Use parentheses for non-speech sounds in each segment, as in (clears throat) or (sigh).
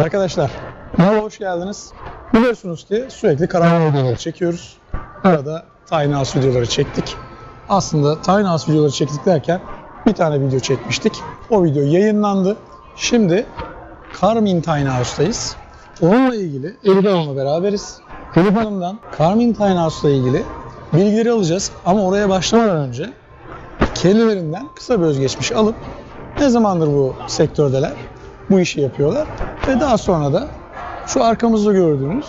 Arkadaşlar merhaba hoş geldiniz. Biliyorsunuz ki sürekli karavan videoları çekiyoruz. Arada Tiny House videoları çektik. Aslında Tiny House videoları çektik derken bir tane video çekmiştik. O video yayınlandı. Şimdi Carmin Tiny House'tayız. Onunla ilgili Elif Hanım'la beraberiz. Elif Hanım'dan Carmin Tiny House'la ilgili bilgileri alacağız. Ama oraya başlamadan önce kendilerinden kısa bir özgeçmiş alıp ne zamandır bu sektördeler, bu işi yapıyorlar ve daha sonra da şu arkamızda gördüğünüz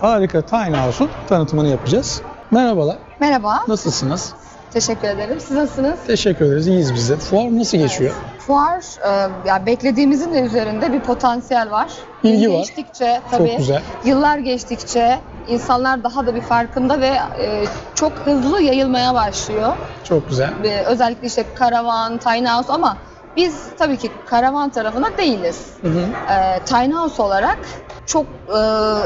harika Tiny House'un tanıtımını yapacağız. Merhabalar, Merhaba, nasılsınız? teşekkür ederim. Siz nasılsınız? Teşekkür ederiz, iyiyiz biz de. Fuar nasıl geçiyor? Fuar, e, ya beklediğimizin de üzerinde bir potansiyel var. İlgi var. Geçtikçe tabii, Çok güzel. yıllar geçtikçe insanlar daha da bir farkında ve e, çok hızlı yayılmaya başlıyor. Çok güzel. Ve özellikle işte karavan, tiny house ama biz tabii ki karavan tarafına değiliz. Hı hı. e, tiny house olarak çok e,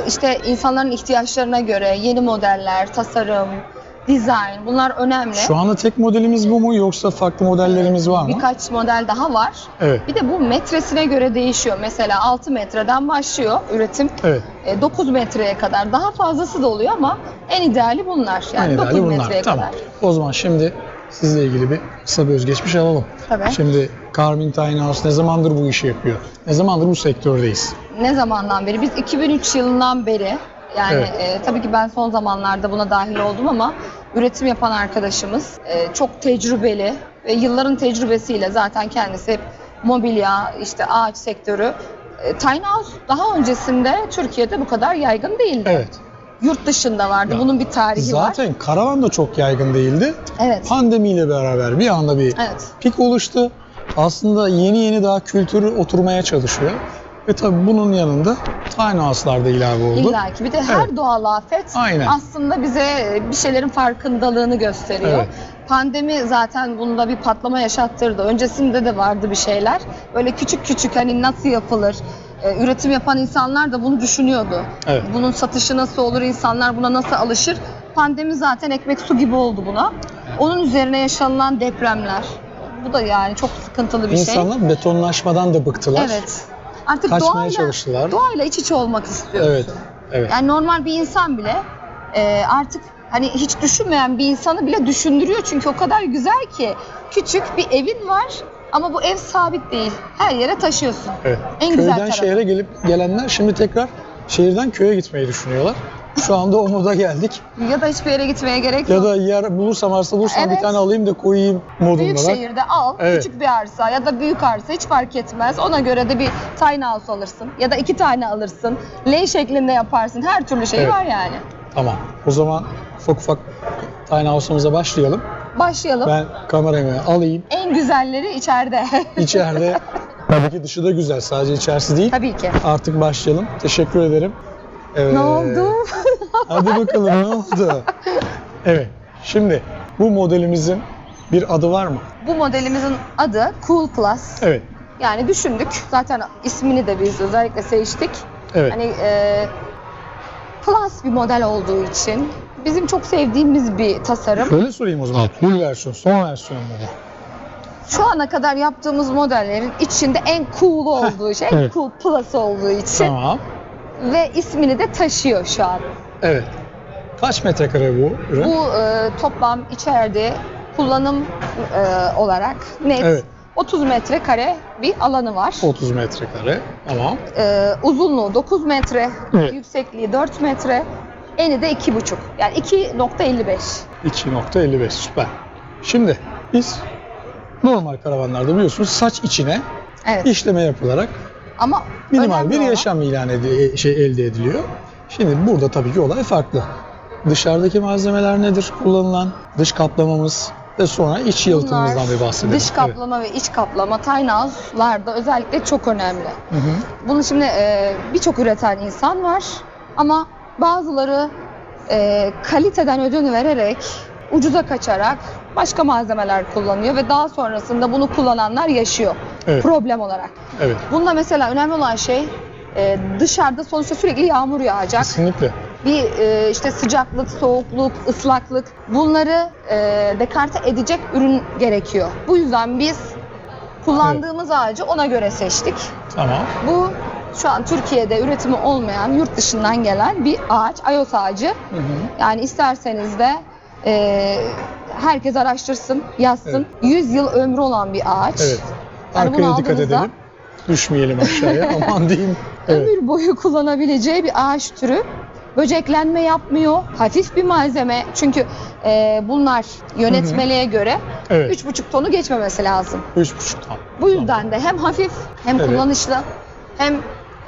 işte insanların ihtiyaçlarına göre yeni modeller, tasarım, dizayn bunlar önemli. Şu anda tek modelimiz bu mu yoksa farklı modellerimiz var mı? Birkaç model daha var. Evet. Bir de bu metresine göre değişiyor. Mesela 6 metreden başlıyor üretim. Evet. E, 9 metreye kadar. Daha fazlası da oluyor ama en ideali bunlar. Yani En 9 ideali bunlar. metreye Tamam. kadar. O zaman şimdi sizle ilgili bir kısa bir özgeçmiş alalım. Tabii. Şimdi Carmin Tiny House ne zamandır bu işi yapıyor? Ne zamandır bu sektördeyiz? Ne zamandan beri? Biz 2003 yılından beri yani Evet. e, tabii ki ben son zamanlarda buna dahil oldum ama üretim yapan arkadaşımız e, çok tecrübeli ve yılların tecrübesiyle zaten kendisi hep mobilya, işte ağaç sektörü. E, Tiny House daha öncesinde Türkiye'de bu kadar yaygın değildi. Evet. Yurt dışında vardı. Ya, Bunun bir tarihi var. Zaten karavan da çok yaygın değildi. Evet. Pandemiyle beraber bir anda bir Evet. pik oluştu. Aslında yeni yeni daha kültürü oturmaya çalışıyor. Ve tabii bunun yanında tiny house'lar da ilave oldu. İlla ki. Bir de her Evet. doğal afet Aynen. aslında bize bir şeylerin farkındalığını gösteriyor. Evet. Pandemi zaten bunda bir patlama yaşattırdı. Öncesinde de vardı bir şeyler. Böyle küçük küçük hani nasıl yapılır? Ee, üretim yapan insanlar da bunu düşünüyordu. Evet. Bunun satışı nasıl olur? İnsanlar buna nasıl alışır? Pandemi zaten ekmek su gibi oldu buna. Onun üzerine yaşanılan depremler. Bu da yani çok sıkıntılı bir şey. İnsanlar betonlaşmadan da bıktılar. Evet. Artık Kaçmaya doğayla, çalıştılar. doğayla iç içe olmak istiyorsun. Evet. Evet. Yani normal bir insan bile e, artık hani hiç düşünmeyen bir insanı bile düşündürüyor çünkü o kadar güzel ki küçük bir evin var ama bu ev sabit değil. Her yere taşıyorsun. Evet. En güzel Köyden tarafı. şehre gelip gelenler şimdi tekrar şehirden köye gitmeyi düşünüyorlar. Şu anda o moda geldik. Ya da hiçbir yere gitmeye gerek Ya yok. da yer bulursam arsa bulursam bir Evet. tane alayım da koyayım Büyük modundalar. şehirde al, Evet. küçük bir arsa ya da büyük arsa hiç fark etmez. Ona göre de bir tiny house alırsın ya da iki tane alırsın. L şeklinde yaparsın. Her türlü şey Evet. var yani. Tamam. O zaman ufak ufak tiny house'umuza başlayalım. Başlayalım. Ben kameramı alayım. En güzelleri içeride. (laughs) İçeride tabii ki dışı da güzel. Sadece içerisi değil. Tabii ki. Artık başlayalım. Teşekkür ederim. Evet. Ne oldu? (laughs) Hadi bakalım ne oldu? Evet. Şimdi bu modelimizin bir adı var mı? Bu modelimizin adı Cool Plus. Evet. Yani düşündük. Zaten ismini de biz özellikle seçtik. Evet. Hani e, plus bir model olduğu için bizim çok sevdiğimiz bir tasarım. Şöyle sorayım o zaman. Full versiyon, son versiyon mu bu? Şu ana kadar yaptığımız modellerin içinde en cool olduğu şey, en evet. cool plus olduğu için Tamam. ve ismini de taşıyor şu an. Evet. Kaç metrekare bu ürün? Bu e, toplam içeride kullanım e, olarak net Evet. 30 metrekare bir alanı var. 30 metrekare. Tamam. Ee, uzunluğu 9 metre, Evet. yüksekliği 4 metre, eni de 2,5. Yani 2.55. 2.55 süper. Şimdi biz normal karavanlarda biliyorsunuz saç içine Evet. işleme yapılarak Ama minimal önemli bir olan- yaşam ilan ed- şey elde ediliyor. Şimdi burada tabii ki olay farklı. Dışarıdaki malzemeler nedir kullanılan? Dış kaplamamız ve sonra iç yalıtımımızdan bir bahsedelim. Dış kaplama ve iç kaplama house'larda özellikle çok önemli. Evet. Hı hı. Bunu şimdi e, birçok üreten insan var ama bazıları e, kaliteden ödün vererek, ucuza kaçarak başka malzemeler kullanıyor ve daha sonrasında bunu kullananlar yaşıyor Evet. problem olarak. Evet. Bunda mesela önemli olan şey e, dışarıda sonuçta sürekli yağmur yağacak. Kesinlikle. Bir e, işte sıcaklık, soğukluk, ıslaklık bunları e, dekarte edecek ürün gerekiyor. Bu yüzden biz kullandığımız ağacı ona göre seçtik. Tamam. Bu şu an Türkiye'de üretimi olmayan yurt dışından gelen bir ağaç, ayos ağacı. Hı hı. Yani isterseniz de e, herkes araştırsın, yazsın. Evet. 100 yıl ömrü olan bir ağaç. Evet. Yani Arkaya dikkat aldığınızda- edelim. Düşmeyelim aşağıya. (laughs) Aman diyeyim. Evet. Ömür boyu kullanabileceği bir ağaç türü. Böceklenme yapmıyor. Hafif bir malzeme. Çünkü e, bunlar yönetmeliğe göre Evet. 3,5 tonu geçmemesi lazım. Üç buçuk tam. Bu yüzden de hem hafif hem Evet. kullanışlı hem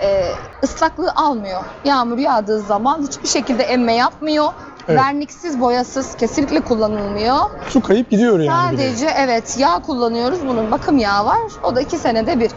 e, ıslaklığı almıyor. Yağmur yağdığı zaman hiçbir şekilde emme yapmıyor. Evet. Verniksiz, boyasız kesinlikle kullanılmıyor. Su kayıp gidiyor yani. Sadece evet yağ kullanıyoruz. Bunun bakım yağı var. O da iki senede bir.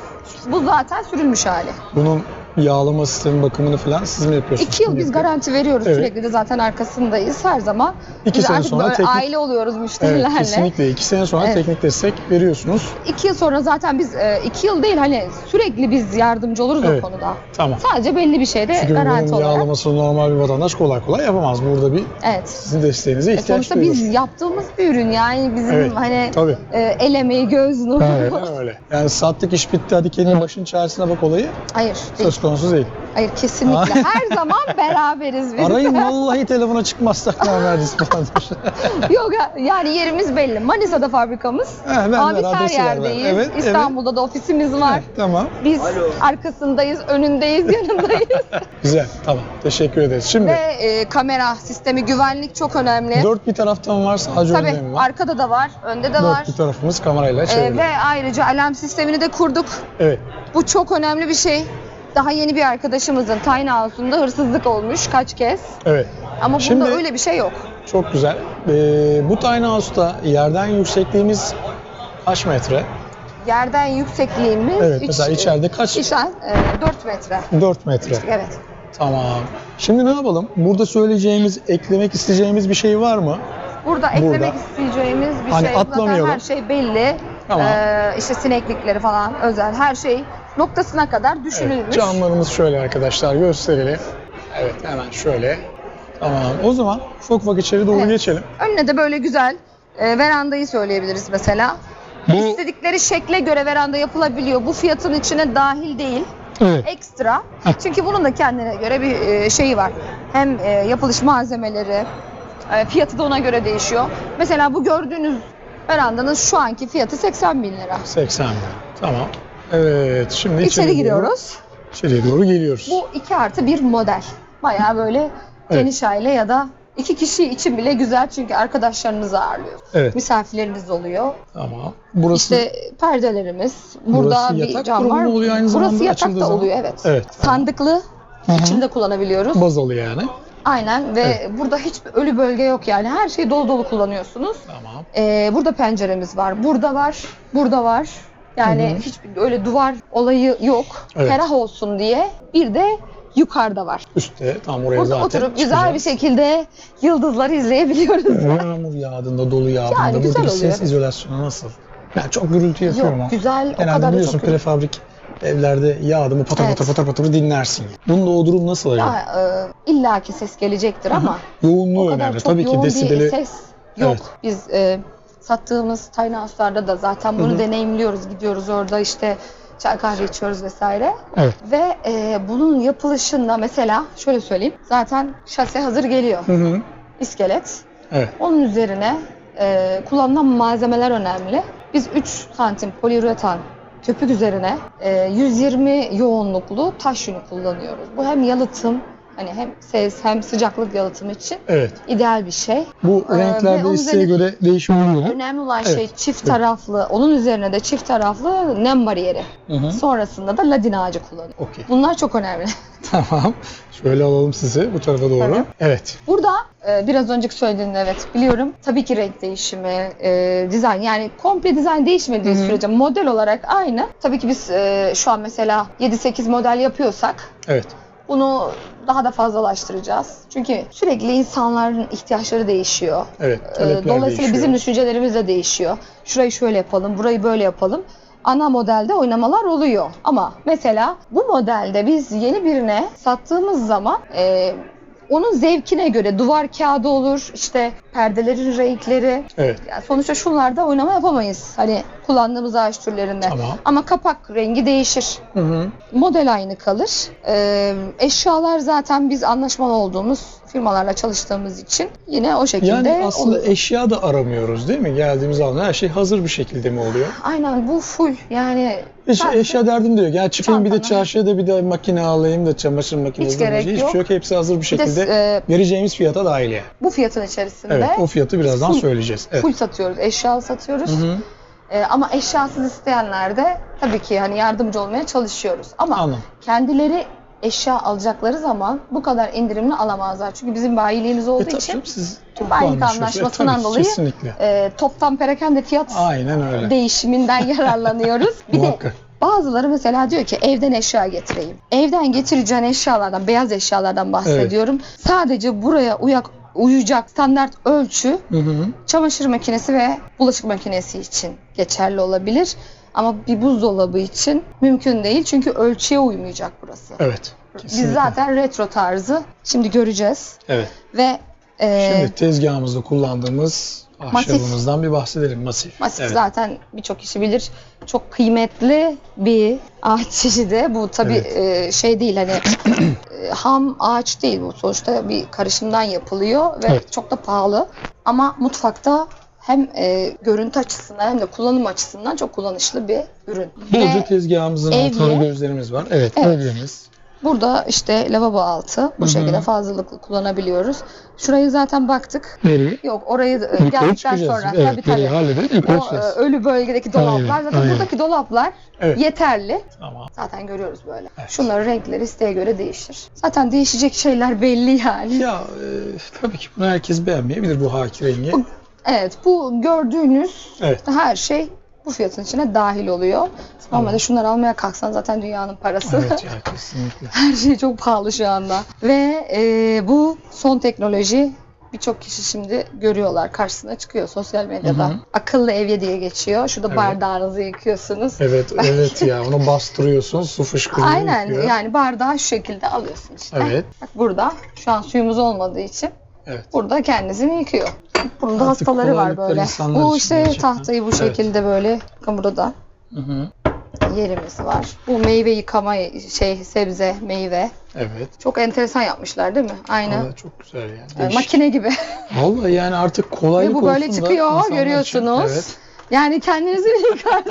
Bu zaten sürülmüş hali. Bunun yağlama sistemi bakımını falan siz mi yapıyorsunuz? İki yıl Kim biz yapıyor? garanti veriyoruz. Evet. Sürekli de zaten arkasındayız her zaman. İki Biz sene artık sonra böyle teknik- aile oluyoruz Evet müşterilerle. kesinlikle. İki sene sonra Evet. teknik destek veriyorsunuz. İki yıl sonra zaten biz e, iki yıl değil hani sürekli biz yardımcı oluruz Evet. o konuda. Tamam. Sadece belli bir şeyde Çünkü garanti bunun olarak. yağlamasını normal bir vatandaş kolay kolay yapamaz. Burada bir Evet. sizin desteğinize E, ihtiyaç sonuçta duyuyoruz. biz yaptığımız bir ürün yani bizim Evet, hani tabii. e, el emeği, göz nuru. Aynen öyle. Yani sattık iş bitti hadi kendin başın çaresine bak olayı Hayır, değil. söz konusu değil. Hayır kesinlikle. Her zaman beraberiz biz. Arayın (laughs) vallahi telefona çıkmazsak namerdiz falan. Yok yani yerimiz belli. Manisa'da fabrikamız. He, ben Ama biz her yerdeyiz. Evet, evet. İstanbul'da da ofisimiz var. Evet, tamam. Biz arkasındayız, önündeyiz, yanındayız. (laughs) Güzel. Tamam. Teşekkür ederiz. Şimdi Ve e, kamera sistemi, güvenlik çok önemli. dört bir taraftan var sadece Tabii önde mi var? arkada da var, önde de var. Dört bir tarafımız kamerayla E, çevrili. ve ayrıca alarm sistemini de kurduk. Evet. Bu çok önemli bir şey. Daha yeni bir arkadaşımızın Tiny House'unda hırsızlık olmuş kaç kez. Evet. Ama bunda Şimdi- öyle bir şey yok. Çok güzel. Ee, bu tiny house'ta yerden yüksekliğimiz kaç metre? Yerden yüksekliğimiz Evet. iç- mesela içeride kaç? içen, e, 4 metre. 4 metre. Evet. Tamam. Şimdi ne yapalım? Burada söyleyeceğimiz, eklemek isteyeceğimiz bir şey var mı? Burada eklemek isteyeceğimiz bir Hani şey zaten atlamayalım. her şey belli. Tamam. Ee, işte sineklikleri falan özel her şey noktasına kadar düşünülmüş. Evet, camlarımız şöyle arkadaşlar gösterelim. Evet hemen şöyle. Tamam. O zaman ufak ufak içeri doğru Evet. geçelim. Önüne de böyle güzel e, verandayı söyleyebiliriz mesela. Bu İstedikleri şekle göre veranda yapılabiliyor. Bu fiyatın içine dahil değil. evet. Ekstra. Heh. Çünkü bunun da kendine göre bir e, şeyi var. Hem e, yapılış malzemeleri, e, fiyatı da ona göre değişiyor. Mesela bu gördüğünüz verandanın şu anki fiyatı 80 bin lira. 80 bin. Tamam. Evet şimdi İçeri doğru- giriyoruz. İçeriye doğru geliyoruz. Bu 2 artı bir model. Bayağı böyle geniş aile ya da iki kişi için bile güzel çünkü arkadaşlarınızı ağırlıyor. Evet. Misafirleriniz oluyor. Tamam. Burası İşte perdelerimiz. Burada Burası bir yatak cam var. oluyor aynı zamanda Burası yatak da zaman? oluyor evet. Evet. Sandıklı. hı. içinde kullanabiliyoruz. bazalı yani. Aynen ve Evet. burada hiçbir ölü bölge yok yani. Her şeyi dolu dolu kullanıyorsunuz. Tamam. Ee, burada penceremiz var. Burada var. Burada var. Yani Hı hı. hiçbir öyle duvar olayı yok. Evet. Ferah olsun diye. Bir de yukarıda var. Üstte tam oraya Burada zaten oturup güzel bir şekilde yıldızları izleyebiliyoruz. (laughs) Yağmur yağdığında, dolu yağdığında Yani buradaki oluyor. ses izolasyonu nasıl? Yani çok gürültü yapıyor Yok mu? güzel o Genelde kadar da biliyorsun çok prefabrik evlerde yağdı mı patır Evet. patır patır patır dinlersin. Bunda o durum nasıl acaba? ya, e, illaki ses gelecektir ama Yoğunluğu o kadar önemli. Tabii ki desibeli ses yok. Evet. Biz e, sattığımız tiny house'larda da zaten bunu Hı hı. deneyimliyoruz. Gidiyoruz orada işte çay kahve içiyoruz vesaire. Evet. Ve e, bunun yapılışında mesela şöyle söyleyeyim. Zaten şase hazır geliyor. Hı hı. İskelet. Evet. Onun üzerine e, kullanılan malzemeler önemli. Biz 3 santim poliüretan köpük üzerine e, 120 yoğunluklu taş yünü kullanıyoruz. Bu hem yalıtım hani hem ses hem sıcaklık yalıtımı için Evet. ideal bir şey. Bu Ee, renklerde onun isteğe göre değişim oluyor? Önemli olan Evet. şey çift Evet. taraflı, onun üzerine de çift taraflı nem bariyeri. Hı hı. Sonrasında da ladin ağacı kullanıyor. Okey. Bunlar çok önemli. (laughs) Tamam. Şöyle alalım sizi bu tarafa doğru. Tabii. Evet. Burada e, biraz önceki söylediğin evet biliyorum. Tabii ki renk değişimi, e, dizayn yani komple dizayn değişmediği Hı hı. sürece model olarak aynı. Tabii ki biz e, şu an mesela 7-8 model yapıyorsak Evet. Bunu daha da fazlalaştıracağız. Çünkü sürekli insanların ihtiyaçları değişiyor. Evet. Ee, Talepler Dolayısıyla değişiyor. bizim düşüncelerimiz de değişiyor. Şurayı şöyle yapalım, burayı böyle yapalım. Ana modelde oynamalar oluyor. Ama mesela bu modelde biz yeni birine sattığımız zaman e, onun zevkine göre duvar kağıdı olur, işte perdelerin renkleri. Evet. Yani sonuçta şunlarda oynama yapamayız. Hani kullandığımız ağaç türlerinde. Tamam. Ama kapak rengi değişir. Hı hı. Model aynı kalır. Ee, eşyalar zaten biz anlaşmalı olduğumuz firmalarla çalıştığımız için yine o şekilde Yani aslında olur. eşya da aramıyoruz değil mi? Geldiğimiz anda her şey hazır bir şekilde mi oluyor? Aynen bu full yani Hiç sadece- eşya derdim de yok. Yani çıkayım bir de çarşıya da bir de makine alayım da çamaşır makinesi Hiç gerek hiçbir yok. şey yok. Hepsi hazır bir bir de, şekilde e, vereceğimiz fiyata dahil yani. bu fiyatın içerisinde Evet o fiyatı birazdan full- söyleyeceğiz. Evet. full satıyoruz, eşyalı satıyoruz. Hı hı. Ee, ama eşyasız isteyenler de tabii ki hani yardımcı olmaya çalışıyoruz. Ama Anladım. kendileri eşya alacakları zaman bu kadar indirimli alamazlar. Çünkü bizim bayiliğimiz olduğu E, için siz bayilik anlaşıyorsunuz. anlaşmasından E, dolayı Kesinlikle. e, toptan perakende fiyat Aynen öyle. değişiminden (laughs) yararlanıyoruz. Bir de bazıları mesela diyor ki evden eşya getireyim. Evden getireceğin eşyalardan, beyaz eşyalardan bahsediyorum. Sadece buraya uyak, uyacak standart ölçü Hı hı. çamaşır makinesi ve bulaşık makinesi için geçerli olabilir. Ama bir buzdolabı için mümkün değil çünkü ölçüye uymayacak burası. Evet. Kesinlikle. Biz zaten retro tarzı şimdi göreceğiz Evet. ve e, Şimdi tezgahımızda kullandığımız ahşabımızdan bir bahsedelim. Masif. masif evet. zaten birçok kişi bilir. Çok kıymetli bir ağaç çeşidi. Bu tabii Evet. e, şey değil hani e, ham ağaç değil bu. Sonuçta bir karışımdan yapılıyor ve Evet. çok da pahalı. Ama mutfakta hem e, görüntü açısından hem de kullanım açısından çok kullanışlı bir ürün. Bolca Ve tezgahımızın altında gözlerimiz var. Evet, Evet. evyemiz. burada işte lavabo altı bu Hı hı. şekilde fazlalıklı kullanabiliyoruz. Şurayı zaten baktık. Nereye? Yok orayı Yukarı geldikten sonra Evet, tabii tabii. halledip yukarı O e, ölü bölgedeki dolaplar Aynen, zaten aynen. buradaki dolaplar Evet. yeterli. Tamam. Zaten görüyoruz böyle. Evet. Şunların renkleri isteğe göre değişir. Zaten değişecek şeyler belli yani. Ya e, tabii ki bunu herkes beğenmeyebilir bu haki rengi. Bu- Evet bu gördüğünüz Evet. her şey bu fiyatın içine dahil oluyor. Normalde Tamam. şunları almaya kalksan zaten dünyanın parası. Evet (laughs) ya kesinlikle. her şey çok pahalı şu anda. Ve e, bu son teknoloji birçok kişi şimdi görüyorlar karşısına çıkıyor sosyal medyada. Hı hı. Akıllı evye diye geçiyor. Şurada Evet. bardağınızı yıkıyorsunuz. Evet (laughs) evet ya onu bastırıyorsun su fışkırıyor. Aynen yıkıyor. yani bardağı şu şekilde alıyorsun işte. Evet. Bak burada şu an suyumuz olmadığı için Evet. burada kendisini yıkıyor. Bunun da Artık hastaları var böyle. Bu işte gerçekten. tahtayı bu Evet. şekilde böyle bakın burada Hı hı. yerimiz var. Bu meyve yıkama şey sebze meyve. Evet. Çok enteresan yapmışlar değil mi? Aynı Vallahi çok güzel yani. Değişik. makine gibi. Vallahi yani artık kolaylık Ve bu böyle çıkıyor, insanlar için- görüyorsunuz. Evet. Yani kendinizi yıkar.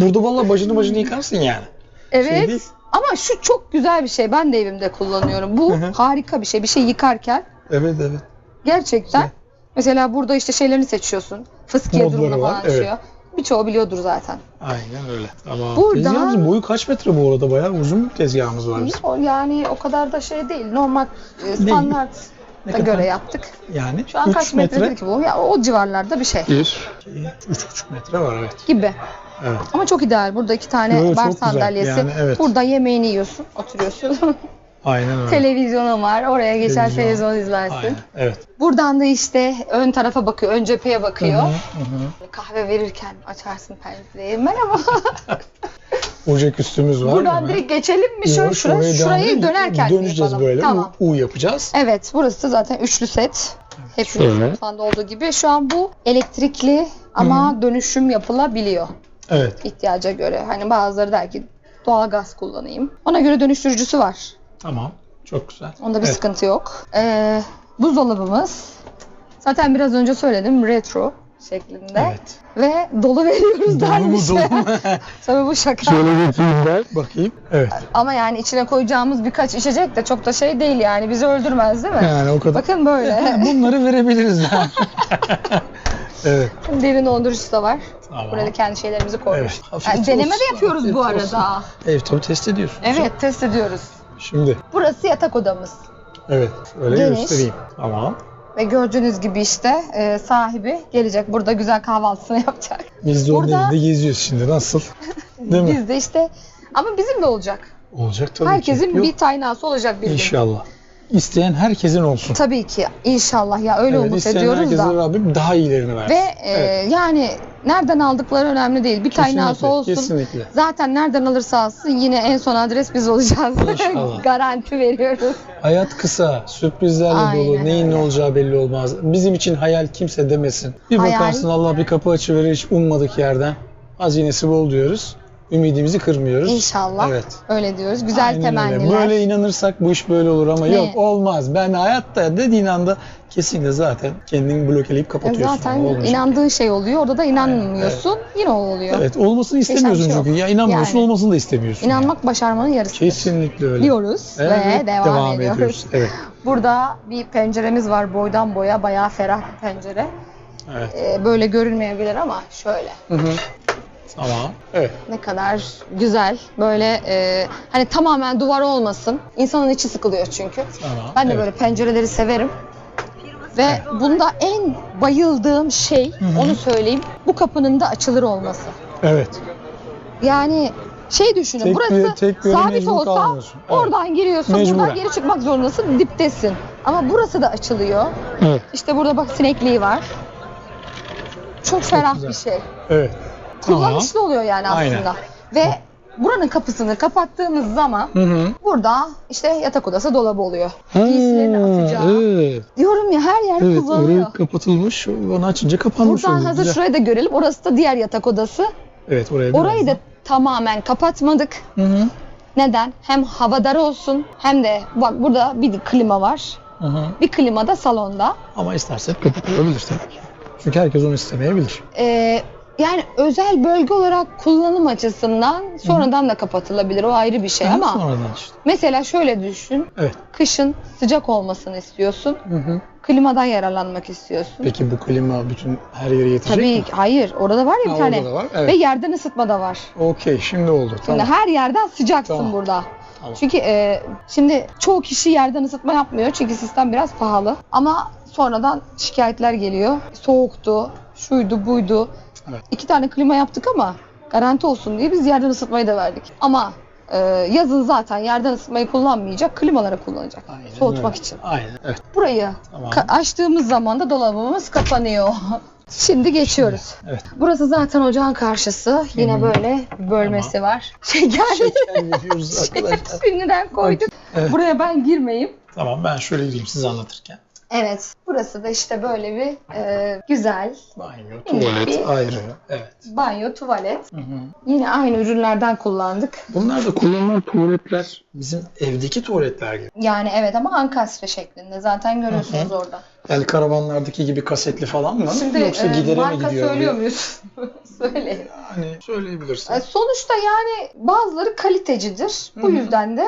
Burada vallahi başını başını yıkarsın yani. evet. Şey değil. Ama şu çok güzel bir şey. Ben de evimde kullanıyorum. Bu harika bir şey. Bir şey yıkarken Evet evet. gerçekten Güzel. mesela burada işte şeylerini seçiyorsun. Fıskiye Modları durumunu var, falan evet. açıyor. Birçoğu biliyordur zaten. Aynen öyle. Tamam. Burada- Tezgahımızın boyu kaç metre bu arada? Bayağı uzun bir tezgahımız var bizim. O Yani o kadar da şey değil. Normal e, standart Ne da kadar? göre yaptık. Yani Şu an 3 kaç metre. metredir ki bu? Ya o civarlarda bir şey 1, 2, 3,5 metre var evet. gibi. Evet. Ama çok ideal. Burada iki tane Yo, yo, bar çok güzel. sandalyesi. Yani evet. Burada yemeğini yiyorsun, oturuyorsun. (laughs) Aynen öyle. Televizyonun var. Oraya geçer Televizyon. izlersin. Aynen. Evet. Buradan da işte ön tarafa bakıyor, ön cepheye bakıyor. Hı hı. Kahve verirken açarsın pencereyi. Merhaba. (laughs) Ocak üstümüz var. Buradan direkt geçelim mi? Yo, Şöyle, şuraya, devam şurayı edelim. dönerken Döneceğiz yapalım. böyle. Tamam. U, U yapacağız. Evet, burası da zaten üçlü set. Hepimiz şöyle. mutfağında olduğu gibi. Şu an bu elektrikli ama dönüşüm yapılabiliyor Evet. ihtiyaca göre. Hani bazıları der ki doğalgaz kullanayım. Ona göre dönüştürücüsü var. Tamam. Çok güzel. Onda bir Evet. sıkıntı yok. Ee, buzdolabımız zaten biraz önce söyledim retro şeklinde Evet. ve dolu veriyoruz Dolu mu dermiş. dolu mu? (laughs) Tabii bu şaka. Şöyle getireyim ben. Bakayım. Evet. Ama yani içine koyacağımız birkaç içecek de çok da şey değil yani bizi öldürmez değil mi? Yani o kadar. Bakın böyle. (laughs) Bunları verebiliriz yani. (laughs) evet. Derin dondurucusu da var. Tamam. Buraya da kendi şeylerimizi koymuş. Evet. Yani deneme de yapıyoruz hafif bu olsun. arada. Evet tabii test ediyorsun. Evet test ediyoruz. Şimdi. Burası yatak odamız. Evet. Öyle Geniş. göstereyim. Tamam. Ve gördüğünüz gibi işte e, sahibi gelecek. Burada güzel kahvaltısını (laughs) yapacak. Biz de onun Burada- evinde geziyoruz şimdi. Nasıl? (laughs) Değil mi? Biz de işte ama bizim de olacak. Olacak tabii Herkesin ki. Yok, bir taynası olacak bir gün. İsteyen herkesin olsun. Tabii ki inşallah ya öyle evet, umut isteyen ediyoruz herkese da. Rabbim daha iyilerini versin. Ve e, Evet. yani nereden aldıkları önemli değil. Bir Kesinlikle, olsun. Kesinlikle. Zaten nereden alırsa alsın yine en son adres biz olacağız. (laughs) Garanti veriyoruz. Hayat kısa, sürprizlerle Aynen dolu, neyin ne olacağı belli olmaz. Bizim için hayal kimse demesin. Bir Hayal- bakarsın Allah bir kapı açıverir hiç ummadık yerden. Hazinesi bol diyoruz. Ümidimizi kırmıyoruz. İnşallah. Evet. Öyle diyoruz. Güzel Aynen öyle. temenniler. Böyle inanırsak bu iş böyle olur ama Ne? yok olmaz. Ben hayatta dediğin anda kesinlikle zaten kendini blokeleyip E kapatıyorsun. Zaten Olmayacak. inandığın şey oluyor. Orada da inanmıyorsun. Yine o oluyor. Evet olmasını istemiyorsun şey çünkü. yok. Ya inanmıyorsun Yani. olmasını da istemiyorsun. İnanmak başarmanın yarısıdır. Kesinlikle öyle. Diyoruz Evet, ve devam, ediyoruz. Evet. (laughs) Burada bir penceremiz var boydan boya bayağı ferah bir pencere. Evet. Ee, böyle görünmeyebilir ama şöyle. Hı hı. Tamam. Evet. Ne kadar güzel. Böyle e, hani tamamen duvar olmasın. İnsanın içi sıkılıyor çünkü. Tamam. Ben de evet. böyle pencereleri severim. Ve bunda en bayıldığım şey, hı. onu söyleyeyim, bu kapının da açılır olması. Evet. Yani şey düşünün, Tek burası bir- tek sabit olsa kalmıyorsun. Evet. oradan giriyorsun, Mecburen. buradan geri çıkmak zorundasın, diptesin. Ama burası da açılıyor. Evet. İşte burada bak sinekliği var. Çok ferah güzel. bir şey. Evet. Kullanışlı oluyor yani Aynen. aslında. Ve buranın kapısını kapattığımız zaman Hı hı. burada işte yatak odası dolabı oluyor. Giysilerini atacağı. Evet. Diyorum ya her yer Evet, kullanılıyor. orayı kapatılmış, onu açınca kapanmış Buradan oluyor. hazır Güzel. şurayı da görelim. Orası da diğer yatak odası. Evet, oraya Orayı da birazdan. tamamen kapatmadık. Hı hı. Neden? Hem havadar olsun hem de bak burada bir klima var. Hı hı. Bir klima da salonda. Ama istersen kapatılabilir tabii ki. Çünkü herkes onu istemeyebilir. Ee, yani özel bölge olarak kullanım açısından sonradan da kapatılabilir. O ayrı bir şey Hı, ama Sonradan işte. mesela şöyle düşün. Evet. Kışın sıcak olmasını istiyorsun. Hı hı. Klimadan yararlanmak istiyorsun. Peki bu klima bütün her yere yetecek Tabii mi? hayır. Orada var ya Ha, bir tane. orada da var, Ve evet. yerden ısıtma da var. Okey, şimdi oldu. Şimdi Tamam. her yerden sıcaksın Tamam. burada. Tamam. Çünkü e, şimdi çoğu kişi yerden ısıtma yapmıyor çünkü sistem biraz pahalı. Ama sonradan şikayetler geliyor. Soğuktu, şuydu, buydu. Evet. İki tane klima yaptık ama garanti olsun diye biz yerden ısıtmayı da verdik. Ama e, yazın zaten yerden ısıtmayı kullanmayacak, klimaları kullanacak. Aynen soğutmak öyle. için. Aynen. Evet. Burayı Tamam. açtığımız zaman da dolabımız kapanıyor. Şimdi geçiyoruz. Evet. Burası zaten ocağın karşısı. Yine Hı hı. böyle bölmesi var. Şeker. Şeker veriyoruz (laughs) arkadaşlar. Şimdiden koyduk. Evet. Buraya ben girmeyeyim. Tamam ben şöyle gireyim siz anlatırken. Evet. Burası da işte böyle bir e, güzel Banyo, tuvalet bir- ayrı. Evet. banyo, tuvalet. Hı hı. Yine aynı ürünlerden kullandık. Bunlar da kullanılan tuvaletler bizim evdeki tuvaletler gibi. Yani evet ama ankastre şeklinde. Zaten görüyorsunuz orada. Yani karavanlardaki gibi kasetli falan mı? Şimdi Yoksa e, gidere mi marka gidiyor? söylüyor muyuz? (laughs) Söyleyin. Hani söyleyebilirsin. E, Sonuçta yani bazıları kalitecidir. Bu Hı hı. yüzden de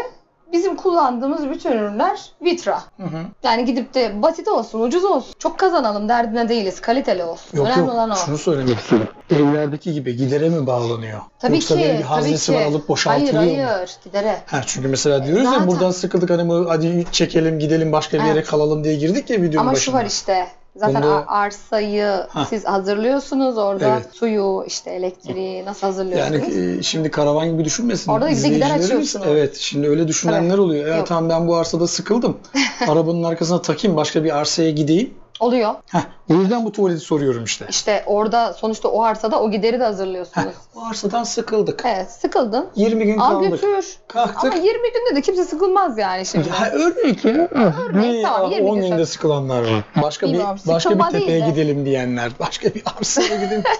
bizim kullandığımız bütün ürünler Vitra. Hı hı. Yani gidip de basit olsun, ucuz olsun. Çok kazanalım derdine değiliz. Kaliteli olsun. Yok Önemli yok olan o. şunu söylemek istiyorum. Evlerdeki gibi gidere mi bağlanıyor? Tabii Yoksa ki. böyle bir haznesi var alıp boşaltılıyor Hayır mu? hayır. Gidere. Ha, çünkü mesela diyoruz Zaten- ya buradan sıkıldık hani hadi çekelim gidelim başka bir yere Evet. kalalım diye girdik ya videonun Ama başında. şu var işte. Zaten ar- arsayı Ha. siz hazırlıyorsunuz orada. Evet. Suyu, işte elektriği nasıl hazırlıyorsunuz? Yani e, şimdi karavan gibi düşünmesin. Orada bir de gider açıyorsunuz. Evet şimdi öyle düşünenler Tabii. oluyor. Ya Yok. tamam ben bu arsada sıkıldım. (laughs) Arabanın arkasına takayım başka bir arsaya gideyim. Oluyor. Heh, o yüzden bu tuvaleti soruyorum işte. İşte orada sonuçta o arsada o gideri de Heh, hazırlıyorsunuz. o arsadan sıkıldık. Evet sıkıldın. 20 gün Al kaldık. götür. Kalktık. Ama 20 günde de kimse sıkılmaz yani şimdi. Ya örnek ya. Örnek, tamam, 20 10 gün günde sıkılanlar var. Başka bir Bilmiyorum, başka bir sıkılma değil tepeye de. gidelim diyenler. Başka bir arsaya gidelim. (laughs)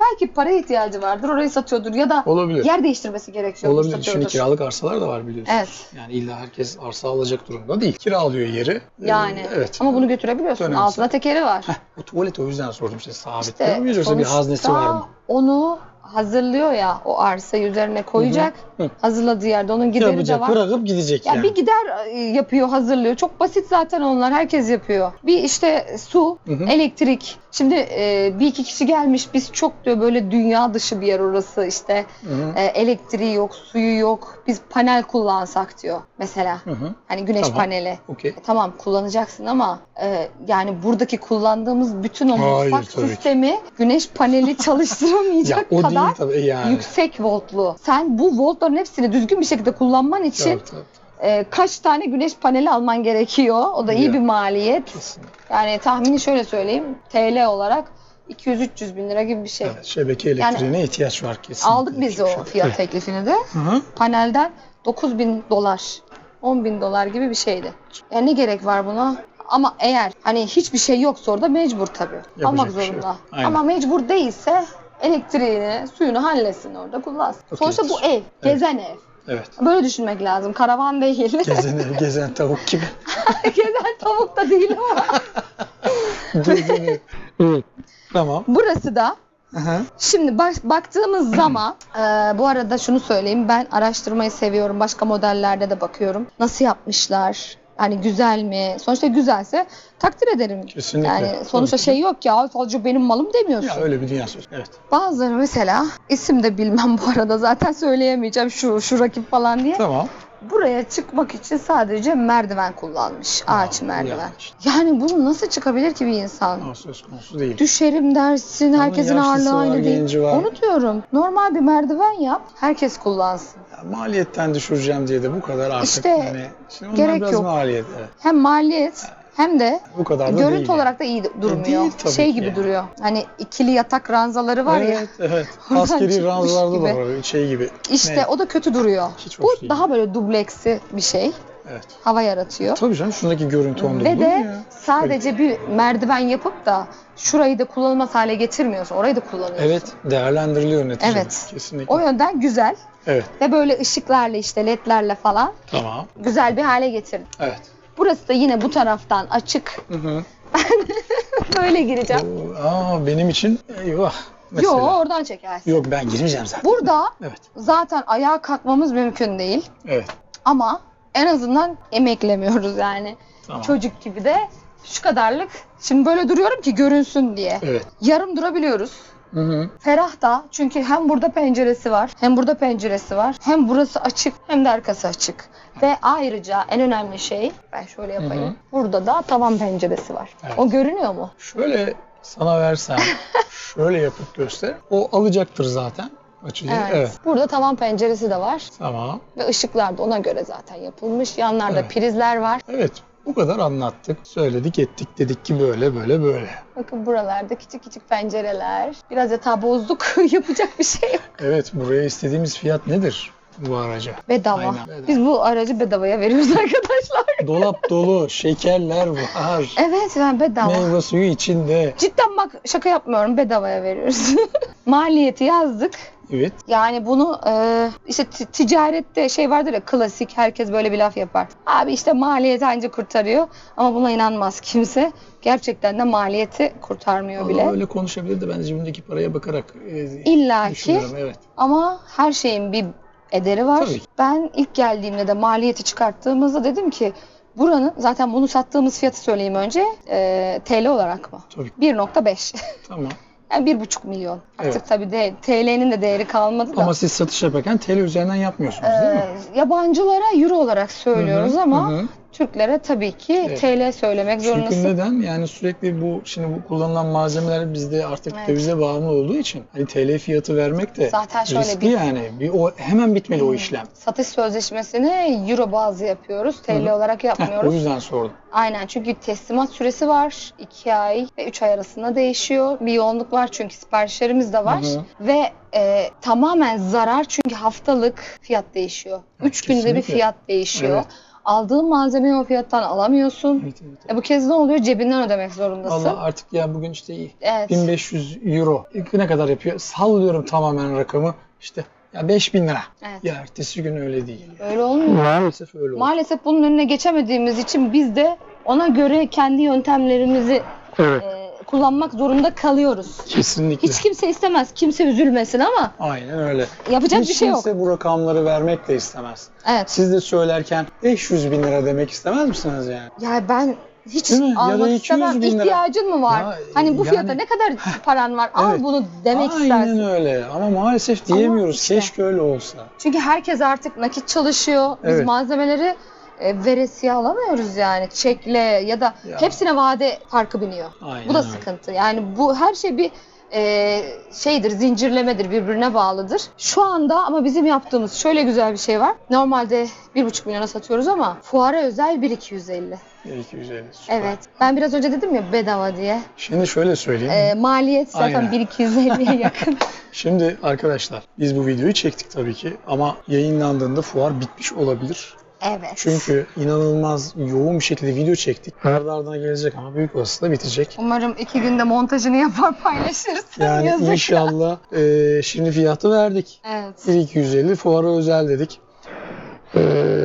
Belki paraya ihtiyacı vardır orayı satıyordur ya da Olabilir. yer değiştirmesi gerekiyor. Olabilir. Şimdi satıyordur. kiralık arsalar da var biliyorsun. Evet. Yani illa herkes arsa alacak durumda değil. Kiralıyor yeri. Ee, Yani. evet. Ama bunu götürebiliyorsun. Önemli. Altında tekeri var. Heh, bu tuvaleti o yüzden sordum işte sabit İşte yoksa bir haznesi var mı? Onu hazırlıyor ya o arsayı üzerine koyacak. Hı hı. Hazırladığı yerde onun gideri Yapacak, de var. bırakıp gidecek Ya yani. bir gider e, yapıyor, hazırlıyor. Çok basit zaten onlar. Herkes yapıyor. Bir işte su, Hı hı. elektrik. Şimdi e, bir iki kişi gelmiş. Biz çok diyor böyle dünya dışı bir yer orası. işte Hı hı. e, elektriği yok, suyu yok. Biz panel kullansak diyor mesela. Hı hı. Hani güneş Tamam. paneli. Okey. E, tamam kullanacaksın ama e, yani buradaki kullandığımız bütün o mutfak sistemi güneş paneli (laughs) Ya çalıştıramayacak o kadar değil tabii yani. yüksek voltlu. Sen bu voltların hepsini düzgün bir şekilde kullanman için Tabii, tabii. e, kaç tane güneş paneli alman gerekiyor. O da iyi Ya. bir maliyet. Kesinlikle. Yani tahmini şöyle söyleyeyim. TL olarak 200-300 bin lira gibi bir şey. Evet, şebeke elektriğine ihtiyaç var kesinlikle. Aldık biz o Çok- fiyat Evet. teklifini de. Hı hı. Panelden 9 bin dolar, 10 bin dolar gibi bir şeydi. Yani ne gerek var buna? Ama eğer hani hiçbir şey yoksa orada mecbur tabii. Almak bir şey zorunda. yok. Aynen. Ama mecbur değilse elektriğini, suyunu halletsin orada kullansın. Okey. Sonuçta bu ev, gezen ev. Evet. Böyle düşünmek lazım. Karavan değil. (laughs) Gezen ev, gezen tavuk gibi. (laughs) gezen tavuk da değil ama. (laughs) gezen ev. Evet. Tamam. Burası da hı. Şimdi bak- baktığımız zaman (clears throat) e, bu arada şunu söyleyeyim ben araştırmayı seviyorum. Başka modellerde de bakıyorum. Nasıl yapmışlar? Hani güzel mi? Sonuçta güzelse takdir ederim. Kesinlikle. Yani sonuçta Tabii şey yok ya sadece benim malım demiyorsun. Ya öyle bir dünya söz. Evet. Bazıları mesela isim de bilmem bu arada zaten söyleyemeyeceğim şu şu rakip falan diye. Tamam. Buraya çıkmak için sadece merdiven kullanmış. Ağaç Aa, merdiven. yanlış. Yani bunu nasıl çıkabilir ki bir insan? O söz konusu değil. Düşerim dersin, Ama herkesin ağırlığı var, aynı değil. var. Onu diyorum. Normal bir merdiven yap, herkes kullansın. Ya maliyetten düşüreceğim diye de bu kadar artık İşte yani. Şimdi gerek biraz yok. maliyet. Evet. Hem maliyet hem de Bu kadar da görüntü değil. olarak da iyi durmuyor. değil tabii şey ki gibi yani. duruyor. Hani ikili yatak ranzaları var ya. evet, evet. (laughs) Oradan Askeri ranzalarda gibi. da var şey gibi. İşte Ne? o da kötü duruyor. Hiç Bu daha böyle dubleksi bir şey. Evet. Hava yaratıyor. Tabii canım şundaki görüntü onda Ve de ya? sadece bir merdiven yapıp da şurayı da kullanılmaz hale getirmiyorsun. Orayı da kullanıyorsun. Evet değerlendiriliyor neticede. Evet. Kesinlikle. O yönden güzel. Evet. Ve böyle ışıklarla işte ledlerle falan Tamam. güzel bir hale getirdim. Evet. Burası da yine bu taraftan açık. Hı hı. (laughs) Böyle gireceğim. Oo, Aa, benim için eyvah. Mesela. Yo oradan çekersin. Yok ben girmeyeceğim zaten. Burada (laughs) Evet. zaten ayağa kalkmamız mümkün değil. Evet. Ama en azından emeklemiyoruz yani. Tamam. Çocuk gibi de şu kadarlık. Şimdi böyle duruyorum ki görünsün diye. Evet. Yarım durabiliyoruz. Hı hı. Ferah da çünkü hem burada penceresi var hem burada penceresi var. Hem burası açık hem de arkası açık. Ve ayrıca en önemli şey ben şöyle yapayım. Hı hı. Burada da tavan penceresi var. Evet. O görünüyor mu? Şöyle sana versem, (laughs) şöyle yapıp göster. O alacaktır zaten açıyı. Evet. Evet. Burada tavan penceresi de var Tamam. ve ışıklar da ona göre zaten yapılmış. Yanlarda Evet. prizler var. Evet. Bu kadar anlattık. Söyledik ettik. Dedik ki böyle böyle böyle. Bakın buralarda küçük küçük pencereler. Biraz yatağı bozduk. (laughs) Yapacak bir şey yok. Evet buraya istediğimiz fiyat nedir bu araca? Bedava. Aynen, bedava. Biz bu aracı bedavaya veriyoruz (laughs) arkadaşlar. Dolap dolu, şekerler var. Evet ben bedava. Meyve suyu içinde. Cidden bak şaka yapmıyorum bedavaya veriyoruz. (laughs) Maliyeti yazdık. Evet. Yani bunu e, işte ticarette şey vardır ya klasik herkes böyle bir laf yapar. Abi işte maliyeti anca kurtarıyor ama buna inanmaz kimse. Gerçekten de maliyeti kurtarmıyor bile. Vallahi öyle konuşabilir de ben cebimdeki paraya bakarak e, İlla ki. Evet. ama her şeyin bir ederi var. Tabii. Ben ilk geldiğimde de maliyeti çıkarttığımızda dedim ki buranın zaten bunu sattığımız fiyatı söyleyeyim önce e, TL olarak mı? Tabii. 1.5 Tamam. (laughs) yani 1.5 milyon. Artık Evet. tabii de TL'nin de değeri kalmadı da. Ama siz satış yaparken TL üzerinden yapmıyorsunuz değil mi? Ee, yabancılara euro olarak söylüyoruz Hı hı, ama hı. Türklere tabii ki Evet. TL söylemek Çünkü zorundasın. neden? Yani sürekli bu şimdi bu kullanılan malzemeler bizde artık Evet. dövize bağımlı olduğu için hani TL fiyatı vermek de Zaten şöyle riskli bir- yani. Bir o hemen bitmeli o Hmm. işlem. Satış sözleşmesini euro bazı yapıyoruz. TL Hı olarak Heh, (laughs) o yapmıyoruz. yüzden sordum. Aynen çünkü teslimat süresi var. 2 ay ve 3 ay arasında değişiyor. Bir yoğunluk var çünkü siparişlerimiz de var. Hı hı. Ve e, tamamen zarar çünkü haftalık fiyat değişiyor. Evet, 3 günde bir fiyat değişiyor. Evet. Aldığın malzemeyi o fiyattan alamıyorsun. Evet, evet. E bu kez ne oluyor? Cebinden ödemek zorundasın. Valla artık ya bugün işte iyi. Evet. 1500 euro. İlk ne kadar yapıyor? Sallıyorum tamamen rakamı. İşte ya 5000 lira. Evet. Ya ertesi gün öyle değil. Öyle olmuyor. Maalesef öyle oldu. Maalesef bunun önüne geçemediğimiz için biz de ona göre kendi yöntemlerimizi Evet. e, kullanmak zorunda kalıyoruz. Kesinlikle. Hiç kimse istemez. Kimse üzülmesin ama Aynen öyle. yapacak Hiç bir şey yok. kimse bu rakamları vermek de istemez. Evet. Siz de söylerken 500 bin lira demek istemez misiniz yani? Ya ben hiç Değil mi? Ya da almak 200 istemem. bin lira. İhtiyacın mı var? Ya, hani bu yani- fiyata ne kadar paran var? Al Evet. bunu demek Aynen istersin. öyle ama maalesef diyemiyoruz. işte. Keşke öyle olsa. Çünkü herkes artık nakit çalışıyor. Biz Evet. malzemeleri e, veresiye alamıyoruz yani. Çekle ya da Ya. hepsine vade farkı biniyor. Aynen Bu da sıkıntı. Yani bu her şey bir e, şeydir, zincirlemedir, birbirine bağlıdır. Şu anda ama bizim yaptığımız şöyle güzel bir şey var. Normalde 1,5 milyona satıyoruz ama fuara özel 1,250. 250. Süper. Evet. Ben biraz önce dedim ya bedava diye. Şimdi şöyle söyleyeyim. E, maliyet zaten Aynen. 1,250'ye (laughs) yakın. Şimdi arkadaşlar biz bu videoyu çektik tabii ki ama yayınlandığında fuar bitmiş olabilir. Evet. Çünkü inanılmaz yoğun bir şekilde video çektik. Ardı ardına gelecek ama büyük olasılıkla bitecek. Umarım iki günde montajını yapar paylaşırsın. Yani Yazık. inşallah e, şimdi fiyatı verdik. Evet. 1250 fuara özel dedik. E,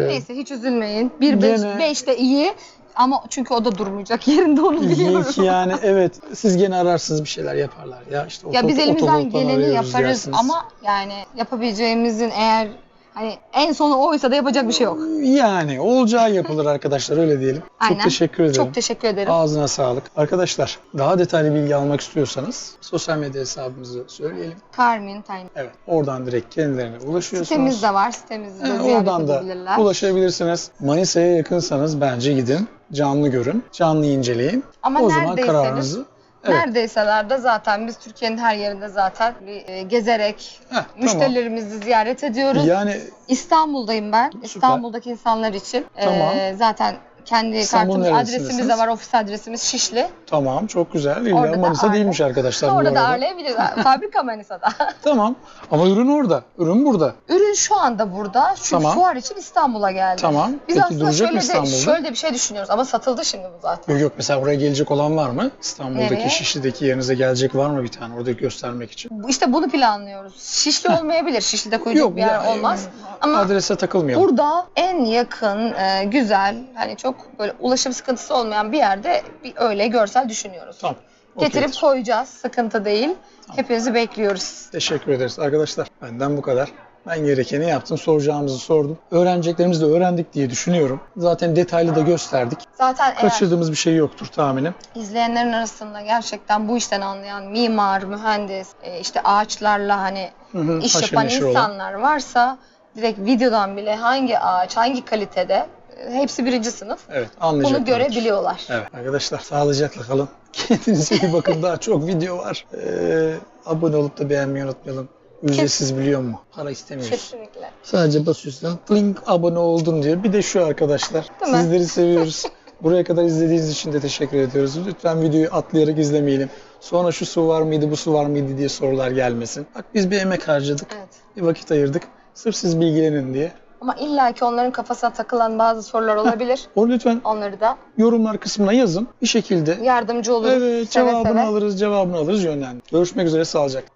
Neyse hiç üzülmeyin. 1 Gene- 5 de iyi ama çünkü o da durmayacak yerinde onu biliyorum. Ki (laughs) yani evet siz gene ararsınız bir şeyler yaparlar ya işte Ya biz oto- elimizden otovolttan geleni arıyoruz yaparız dersiniz. ama yani yapabileceğimizin eğer hani en sonu oysa da yapacak bir şey yok. yani olacağı yapılır arkadaşlar öyle diyelim. Aynen. Çok teşekkür ederim. Çok teşekkür ederim. Ağzına sağlık. Arkadaşlar daha detaylı bilgi almak istiyorsanız sosyal medya hesabımızı söyleyelim. Carmen Time. Evet oradan direkt kendilerine ulaşıyorsunuz. Sitemiz de var. Sitemizi de Evet, ziyaret oradan da ulaşabilirsiniz. Manisa'ya yakınsanız bence gidin. Canlı görün. Canlı inceleyin. Ama o zaman kararınızı Evet. Neredeyseler de zaten biz Türkiye'nin her yerinde zaten bir, e, gezerek Heh, tamam. müşterilerimizi ziyaret ediyoruz. Yani İstanbul'dayım ben. İstanbul'daki insanlar için. Tamam. Ee, zaten kendi İstanbul'un kartımız, neresindesiniz? adresimiz de var. Ofis adresimiz Şişli. tamam çok güzel. İlla Orada da Manisa ağırla- değilmiş arkadaşlar bu Orada da arada. ağırlayabiliriz. Fabrika Manisa'da. (laughs) Tamam. Ama ürün orada. Ürün burada. Ürün şu anda burada. Çünkü Tamam. fuar için İstanbul'a geldi. Tamam. Biz Peki aslında duracak şöyle mı de, İstanbul'da? şöyle de bir şey düşünüyoruz ama satıldı şimdi bu zaten. Yok yok mesela oraya gelecek olan var mı? İstanbul'daki Nereye? Şişli'deki yerinize gelecek var mı bir tane orada göstermek için? Bu- İşte bunu planlıyoruz. Şişli olmayabilir. Şişli'de koyacak bir yer ya, olmaz. e, Ama adrese takılmayalım. Burada en yakın, e, güzel, hani çok böyle ulaşım sıkıntısı olmayan bir yerde bir öyle görsel düşünüyoruz. Tamam. Getirip okeydir. koyacağız. Sıkıntı değil. Hepinizi bekliyoruz. Teşekkür ederiz arkadaşlar. Benden bu kadar. Ben gerekeni yaptım. Soracağımızı sordum. Öğreneceklerimizi de öğrendik diye düşünüyorum. Zaten detaylı da gösterdik. Zaten eğer Kaçırdığımız bir şey yoktur tahminim. izleyenlerin arasında gerçekten bu işten anlayan mimar, mühendis, e, işte ağaçlarla hani Hı hı, iş haşır yapan neşir olan. insanlar varsa direkt videodan bile hangi ağaç, hangi kalitede hepsi birinci sınıf. Evet anlayacaklar. Bunu görebiliyorlar. Evet arkadaşlar sağlıcakla kalın. (laughs) Kendinize iyi bakın. Daha çok video var. Ee, abone olup da beğenmeyi unutmayalım. Ücretsiz biliyor musun? Para istemiyoruz. Kesinlikle. Sadece basıyorsun. Link abone oldum diyor. Bir de şu arkadaşlar. Değil mi? Sizleri seviyoruz. (laughs) Buraya kadar izlediğiniz için de teşekkür ediyoruz. Lütfen videoyu atlayarak izlemeyelim. Sonra şu su var mıydı, bu su var mıydı diye sorular gelmesin. Bak biz bir emek harcadık. Evet. Bir vakit ayırdık. Sırf siz bilgilenin diye. Ama illaki onların kafasına takılan bazı sorular olabilir. (laughs) Onu lütfen Onları da yorumlar kısmına yazın. Bir şekilde yardımcı oluruz. Evet seve cevabını seve. alırız, cevabını alırız yönlendir. Görüşmek üzere sağlıcakla.